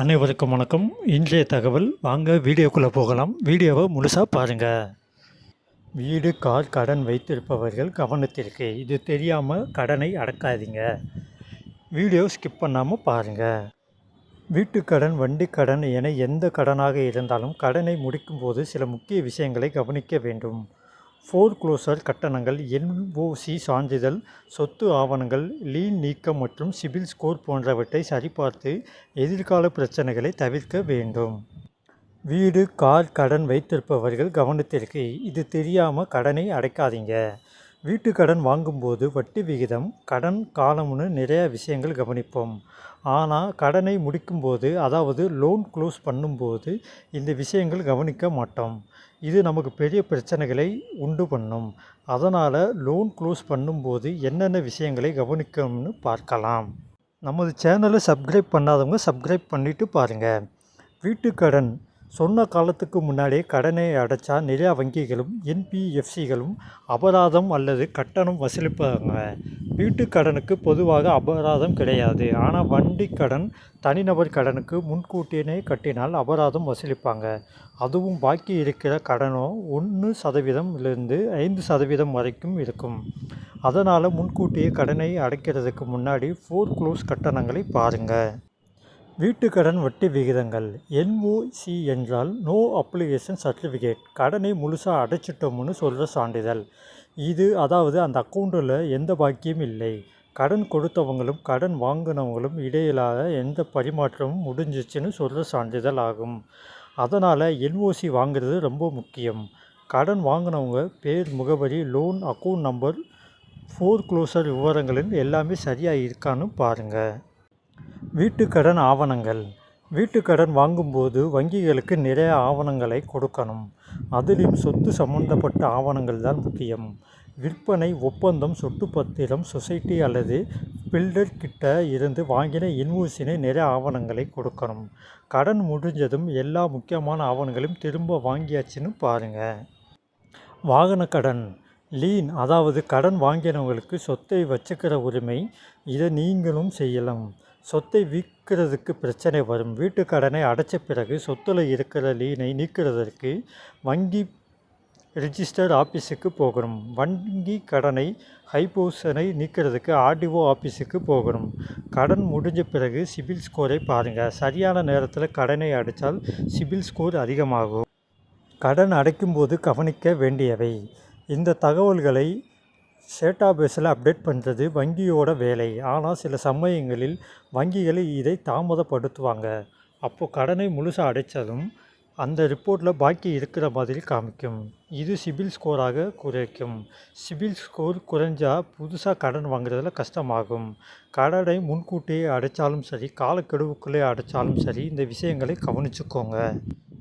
அனைவருக்கும் வணக்கம். இன்றைய தகவல் வாங்க வீடியோக்குள்ளே போகலாம். வீடியோவை முழுசாக பாருங்கள் வீடு கார் கடன் வைத்திருப்பவர்கள் கவனத்திற்கு. இது தெரியாமல் கடனை அடக்காதீங்க. வீடியோ ஸ்கிப் பண்ணாமல் பாருங்கள் வீட்டுக்கடன் வண்டி கடன் என எந்த கடனாக இருந்தாலும் கடனை முடிக்கும்போது சில முக்கிய விஷயங்களை கவனிக்க வேண்டும். ஃபோர் க்ளோசர் கட்டணங்கள் என்ஓசி சான்றிதழ் சொத்து ஆவணங்கள் லீன் நீக்கம் மற்றும் சிபில் ஸ்கோர் போன்றவற்றை சரிபார்த்து எதிர்கால பிரச்சனைகளை தவிர்க்க வேண்டும். வீடு கார் கடன் வைத்திருப்பவர்கள் கவனத்திற்கு இது தெரியாமல் கடனை அடைக்காதீங்க. வீட்டு கடன் வாங்கும்போது வட்டி விகிதம் கடன் காலம்னு நிறைய விஷயங்கள் கவனிப்போம். ஆனால் கடனை முடிக்கும்போது அதாவது லோன் க்ளோஸ் பண்ணும்போது இந்த விஷயங்கள் கவனிக்க மாட்டோம். இது நமக்கு பெரிய பிரச்சனைகளை உண்டு பண்ணும். அதனால் லோன் க்ளோஸ் பண்ணும்போது என்னென்ன விஷயங்களை கவனிக்கணும்னு பார்க்கலாம். நமது சேனலை சப்ஸ்கிரைப் பண்ணாதவங்க சப்ஸ்கிரைப் பண்ணிவிட்டு பாருங்கள் வீட்டுக்கடன் சொன்ன காலத்துக்கு முன்னாலே கடனை அடைச்சா நிறையா வங்கிகளும் என்பிஎஃப்சிகளும் அபராதம் அல்லது கட்டணம் வசூலிப்பாங்க. வீட்டு கடனுக்கு பொதுவாக அபராதம் கிடையாது. ஆனால் வண்டி கடன் தனிநபர் கடனுக்கு முன்கூட்டியே கட்டினால் அபராதம் வசூலிப்பாங்க. அதுவும் பாக்கி இருக்கிற கடனும் ஒன்று சதவீதம்லேருந்து ஐந்து சதவீதம் வரைக்கும் இருக்கும். அதனால் முன்கூட்டியே கடனை அடைக்கிறதுக்கு முன்னாடி ஃபோர் க்ளோஸ் கட்டணங்களை பாருங்கள் வீட்டுக்கடன் வட்டி விகிதங்கள். என்ஓசி என்றால் நோ அப்ளிகேஷன் சர்டிஃபிகேட் கடனை முழுசாக அடைச்சிட்டோம்னு சொல்கிற சான்றிதழ். இது அதாவது அந்த அக்கௌண்ட்டில் எந்த பாக்கியம் இல்லை. கடன் கொடுத்தவங்களும் கடன் வாங்கினவங்களும் இடையிலாக எந்த பரிமாற்றமும் முடிஞ்சிச்சுன்னு சொல்கிற சான்றிதழ் ஆகும். அதனால் என்ஓசி வாங்குறது ரொம்ப முக்கியம். கடன் வாங்கினவங்க பேர் முகவரி loan account number foreclosure விவரங்களின் எல்லாமே சரியாக இருக்கான்னு பாருங்கள் வீட்டுக்கடன் ஆவணங்கள். வீட்டுக்கடன் வாங்கும்போது வங்கிகளுக்கு நிறைய ஆவணங்களை கொடுக்கணும். அதிலும் சொத்து சம்பந்தப்பட்ட ஆவணங்கள் தான் முக்கியம். விற்பனை ஒப்பந்தம் சொட்டு பத்திரம் சொசைட்டி அல்லது பில்டர் கிட்ட இருந்து வாங்கின இன்வூசினை நிறைய ஆவணங்களை கொடுக்கணும். கடன் முடிஞ்சதும் எல்லா முக்கியமான ஆவணங்களையும் திரும்ப வாங்கியாச்சுன்னு பாருங்கள் வாகன கடன் லீன் அதாவது கடன் வாங்கினவங்களுக்கு சொத்தை வச்சுக்கிற உரிமை இதை நீங்களும் செய்யலாம். சொத்தை விற்கிறதுக்கு பிரச்சனை வரும். வீட்டு கடனை அடைச்ச பிறகு சொத்தில் இருக்கிற லீனை நீக்கிறதற்கு வங்கி ரிஜிஸ்டர் ஆஃபீஸுக்கு போகணும். வங்கி கடனை ஹைபோசனை நீக்கிறதுக்கு ஆர்டிஓ ஆஃபீஸுக்கு போகணும். கடன் முடிஞ்ச பிறகு சிபில் ஸ்கோரை பாருங்கள் சரியான நேரத்தில் கடனை அடைத்தால் சிபில் ஸ்கோர் அதிகமாகும். கடன் அடைக்கும்போது கவனிக்க வேண்டியவை. இந்த தகவல்களை டேட்டாபேஸில் அப்டேட் பண்ணுறது வங்கியோட வேலை. ஆனால் சில சமயங்களில் வங்கிகள் இதை தாமதப்படுத்துவாங்க. அப்போது கடனை முழுசாக அடைச்சதும் அந்த ரிப்போர்ட்டில் பாக்கி இருக்கிற மாதிரி காமிக்கும். இது சிபில் ஸ்கோராக குறைக்கும். சிபில் ஸ்கோர் குறைஞ்சால் புதுசாக கடன் வாங்குறதுல கஷ்டமாகும். கடனை முன்கூட்டியே அடைச்சாலும் சரி காலக்கெடுவுக்குள்ளே அடைச்சாலும் சரி இந்த விஷயங்களை கவனிச்சுக்கோங்க.